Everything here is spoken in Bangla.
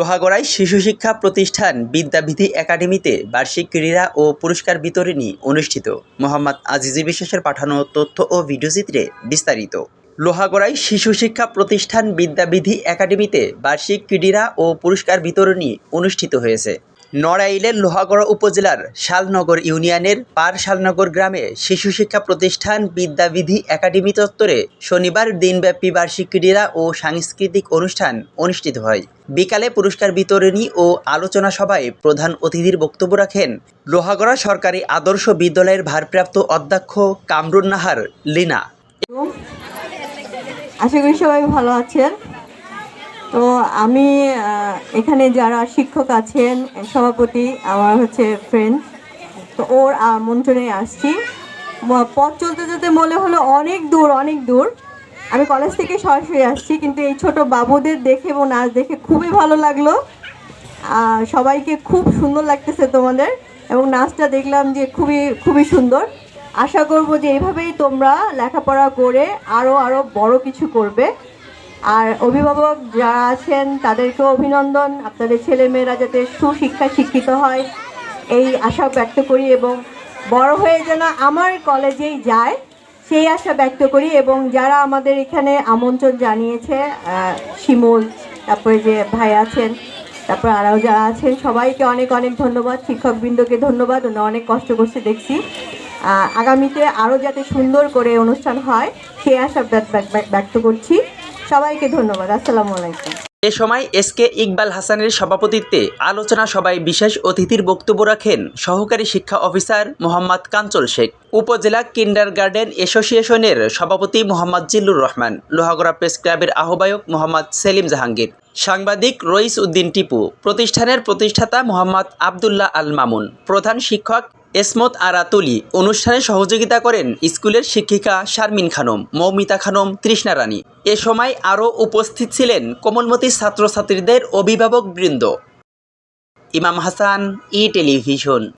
লোহাগড়ায় শিশু শিক্ষা প্রতিষ্ঠান বিদ্যাবিধি একাডেমিতে বার্ষিক ক্রীড়া ও পুরস্কার বিতরণী অনুষ্ঠিত। মোহাম্মদ আজিজি বিশ্বাসের পাঠানো তথ্য ও ভিডিওচিত্রে বিস্তারিত। লোহাগড়ায় শিশু শিক্ষা প্রতিষ্ঠান বিদ্যাবিধি একাডেমিতে বার্ষিক ক্রীড়া ও পুরস্কার বিতরণী অনুষ্ঠিত হয়েছে। নড়াইলের লোহাগড়া উপজেলার শালনগর ইউনিয়নের পার শালনগর গ্রামে শিশু শিক্ষা প্রতিষ্ঠান বিদ্যাবিধি একাডেমি চত্বরে শনিবার দিনব্যাপী বার্ষিক ক্রীড়া ও সাংস্কৃতিক অনুষ্ঠান অনুষ্ঠিত হয়। বিকালে পুরস্কার বিতরণী ও আলোচনা সভায় প্রধান অতিথির বক্তব্য রাখেন লোহাগড়া সরকারি আদর্শ বিদ্যালয়ের ভারপ্রাপ্ত অধ্যক্ষ কামরুন নাহার লিনা। আশা করি সবাই ভালো আছেন। তো আমি এখানে যারা শিক্ষক আছেন, সভাপতি, আমার হচ্ছে ফ্রেন্ড তো ওর আমন্ত্রণে আসছি। পথ চলতে চলতে মনে হলো অনেক দূর অনেক দূর। আমি কলেজ থেকে সরাসরি আসছি, কিন্তু এই ছোট বাবুদের দেখে এবং নাচ দেখে খুবই ভালো লাগল। সবাইকে খুব সুন্দর লাগতেছে তোমাদের এবং নাচটা দেখলাম যে খুবই খুবই সুন্দর। আশা করব যে এইভাবেই তোমরা লেখাপড়া করে আরও আরও বড় কিছু করবে। আর অভিভাবক যারা আছেন, তাদেরকেও অভিনন্দন। আপনাদের ছেলেমেয়েরা যাতে সুশিক্ষায় শিক্ষিত হয়, এই আশা ব্যক্ত করি এবং বড় হয়ে যেন আমার কলেজেই যায়, সেই আশা ব্যক্ত করি এবং যারা আমাদের এখানে আমন্ত্রণ জানিয়েছে শিমুল, তারপরে যে ভাই আছেন, তারপর আরও যারা আছেন, সবাইকে অনেক অনেক ধন্যবাদ। শিক্ষকবৃন্দকে ধন্যবাদ, ওনারা অনেক কষ্ট করছে দেখছি। আগামীতে আরও যাতে সুন্দর করে অনুষ্ঠান হয়, সেই আশা ব্যক- ব্যক- ব্যক- ব্যক্ত করছি। সবাইকে ধন্যবাদ, আসসালামু আলাইকুম। এ সময় এস কে ইকবাল হাসানের সভাপতিত্বে আলোচনা সভায় বিশেষ অতিথির বক্তব্য রাখেন সহকারী শিক্ষা অফিসার মোহাম্মদ কাঞ্চল শেখ, উপজেলা কিন্ডার গার্ডেন অ্যাসোসিয়েশনের সভাপতি মোহাম্মদ জিল্লুর রহমান, লোহাগড়া প্রেস ক্লাবের আহ্বায়ক মোহাম্মদ সেলিম জাহাঙ্গীর, সাংবাদিক রইস উদ্দিন টিপু, প্রতিষ্ঠানের প্রতিষ্ঠাতা মোহাম্মদ আবদুল্লাহ আল মামুন, প্রধান শিক্ষক এসমত আরা তুলি অনুষ্ঠানে সহযোগিতা করেন স্কুলের শিক্ষিকা শারমিন খানম, মৌমিতা খানম, তৃষ্ণা রানী। এ সময় আরও উপস্থিত ছিলেন কোমলমতি ছাত্রছাত্রীদের অভিভাবক বৃন্দ ইমাম হাসান, ই টেলিভিশন।